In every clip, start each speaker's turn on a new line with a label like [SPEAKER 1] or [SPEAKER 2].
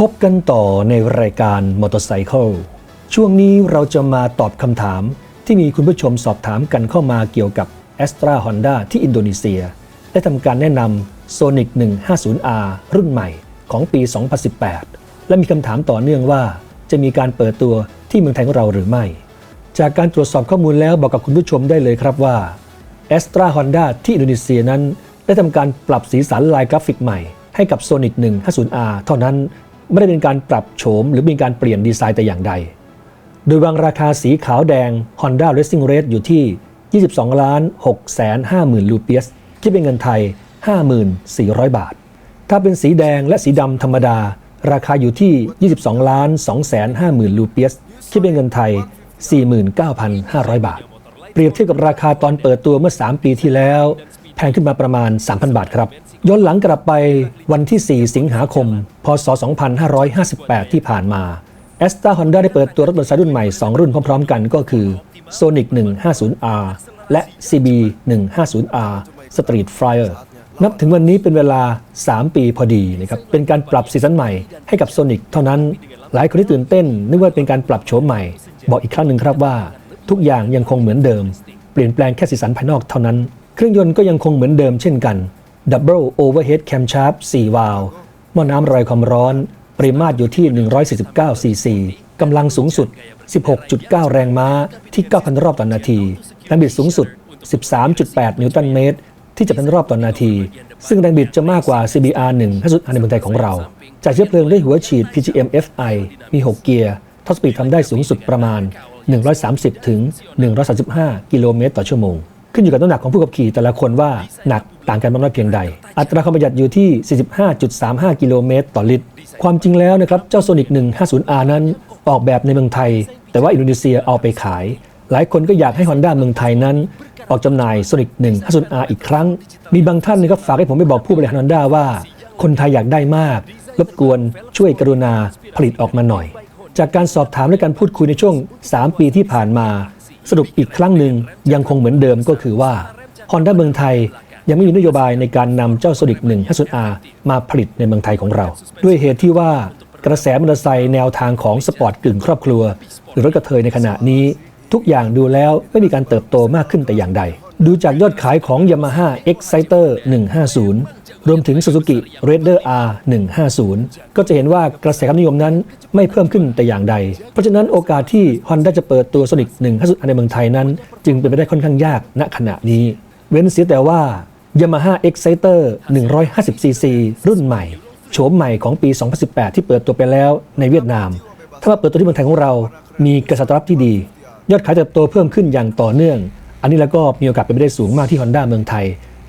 [SPEAKER 1] พบกันต่อในรายการ Motorcycle ช่วงนี้เราจะมาตอบคำถามที่มีคุณผู้ชมสอบถามกันเข้ามาเกี่ยวกับ a s t r a Honda ที่อินโดนีเซีย ได้ทำการแนะนำ Sonic 150R รุ่นใหม่ของปี 2018 และมีคำถามต่อเนื่องว่า จะมีการเปิดตัวที่เมืองไทยของเราหรือไม่ จากการตรวจสอบข้อมูลแล้วบอกกับคุณผู้ชมได้เลยครับว่า a s t r a Honda ที่อินโดนีเซียนั้น ได้ทำการปรับสีสันลายกราฟิกใหม่ให้กับ Sonic 150R เท่านั้น ไม่ได้เป็นการปรับโฉมหรือเป็นการเปลี่ยนดีไซน์แต่อย่างใด โดยวางราคาสีขาวแดง Honda Racing Red อยู่ที่ 22ล้าน6แสน50,000ลูเปียสคิดเป็นเงินไทย 54,000 บาท ถ้าเป็นสีแดงและสีดำธรรมดา ราคาอยู่ที่ 22ล้าน2แสน50,000ลูเปียสคิดเป็นเงินไทย 49,500 บาท เปรียบเทียบกับราคาตอนเปิดตัวเมื่อ 3 ปีที่แล้ว แพงขึ้นมาประมาณ 3,000 บาทครับ ย้อนหลังกลับไปวันที่ 4 สิงหาคม พศ 2558 ที่ผ่านมา a s t a Honda ได้เปิดตัวรถมอเตอร์ไซค์รุ่นใหม่ 2 รุ่นพร้อมๆกันก็คือ Sonic 150R และ CB 150R Street Flyer นับถึงวันนี้เป็นเวลา 3 ปีพอดีนะครับ เป็นการปรับสีสันใหม่ให้กับ Sonic เท่านั้น หลายคนที่ตื่นเต้น นึกว่าเป็นการปรับโฉมใหม่ บอกอีกครั้งหนึ่งครับว่า ทุกอย่างยังคงเหมือนเดิม เปลี่ยนแปลงแค่สีสันภายนอกเท่านั้น เครื่องยนต์ก็ยังคงเหมือนเดิมเช่นกัน Double Overhead Camshaft 4 วาล์วหม้อน้ำระบายความร้อน ปริมาตรอยู่ที่ 149ซีซีกำลังสูงสุด 16.9 แรงม้าที่ 9,000 รอบต่อนนาที แรงบิดสูงสุด 13.8 นิวตันเมตร ที่จะเป็นรอบต่อนนาที ซึ่งแรงบิดจะมากกว่า CBR 1ถ้าสุดในเมืองไทยของเราจ่ายเชื้อเพลิงด้วยหัวฉีด PGM FI มี 6 เกียร์ท็อปสปีดทำได้สูงสุดประมาณ 130 ถึง 135 กิโลเมตรต่อชั่วโมง ขึ้นอยู่กับน้ำหนักของผู้ขับขี่แต่ละคนว่าหนัก ต่างกันมากน้อยเพียงใด อัตราความประหยัดอยู่ที่ 45.35 กิโลเมตรต่อลิตร ความจริงแล้วนะครับ เจ้า Sonic 150R นั้นออกแบบในเมืองไทย แต่ว่าอินโดนีเซียเอาไปขาย หลายคนก็อยากให้ Honda เมืองไทยนั้น ออกจำหน่าย Sonic 150R อีกครั้ง มีบางท่านนะครับฝากให้ผมไปบอกผู้บริหาร Honda ว่า คนไทยอยากได้มาก รบกวนช่วยกรุณาผลิตออกมาหน่อย จากการสอบถามและการพูดคุยในช่วง 3 ปีที่ผ่านมา สรุปอีกครั้งหนึ่งยังคงเหมือนเดิมก็คือว่า Honda เมืองไทย ยังไม่มีนโยบายในการนำเจ้า Sonic 150R มาผลิตในเมืองไทยของเรา ด้วยเหตุที่ว่ากระแสมอเตอร์ไซค์แนวทางของสปอร์ตกึ่งครอบครัว หรือรถกระเทยในขณะนี้ ทุกอย่างดูแล้วไม่มีการเติบโตมากขึ้นแต่อย่างใด ดูจากยอดขายของ Yamaha Exciter 150 รวมถึง Suzuki Raider R 150ก็จะเห็นว่ากระแสความนิยมนั้นไม่เพิ่มขึ้นแต่อย่างใด เพราะฉะนั้นโอกาสที่ Honda จะเปิดตัว Sonic 150ในเมืองไทยนั้น จึงเป็นไปได้ค่อนข้างยากณขณะนี้ เว้นเสียแต่ว่า Yamaha Exciter 150cc รุ่นใหม่โฉมใหม่ของปี 2018 ที่เปิดตัวไปแล้วในเวียดนาม ถ้ามาเปิดตัวที่เมืองไทยของเรา มีกระแสตอบรับที่ดี ยอดขายเติบโตเพิ่มขึ้นอย่างต่อเนื่อง อันนี้แล้วก็มีโอกาสเป็นไปได้สูงมากที่ Honda เมืองไทย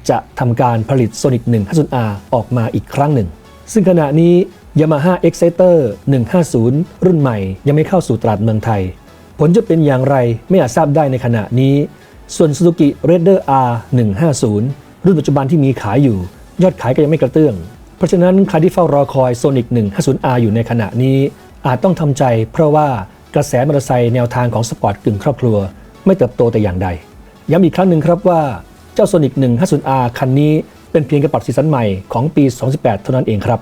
[SPEAKER 1] จะทำการผลิต Sonic 150R ออกมาอีกครั้งหนึ่ง ซึ่งขณะนี้ Yamaha Exciter 150 รุ่นใหม่ ยังไม่เข้าสู่ตลาดเมืองไทย ผลจะเป็นอย่างไรไม่อาจทราบได้ในขณะนี้ ส่วน Suzuki Raider R 150 รุ่นปัจจุบันที่มีขายอยู่ ยอดขายก็ยังไม่กระเตื้อง เพราะฉะนั้นใครที่เฝ้ารอคอย Sonic 150R อยู่ในขณะนี้ อาจต้องทำใจ เพราะว่ากระแสมอเตอร์ไซค์แนวทางของสปอร์ตกึ่งครอบครัว ไม่เติบโตแต่อย่างใด ย้ำอีกครั้งหนึ่งครับว่าเจ้า Sonic 150R คันนี้เป็นเพียงกระปรับสีสันใหม่ของปี 2018 เท่านั้นเองครับ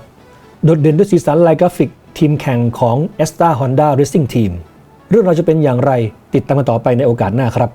[SPEAKER 1] โดดเด่นด้วยสีสันลายกราฟิกทีมแข่งของ a s t a Honda Racing Team เรื่องเราจะเป็นอย่างไรติดตามกันต่อไปในโอกาสหน้าครับ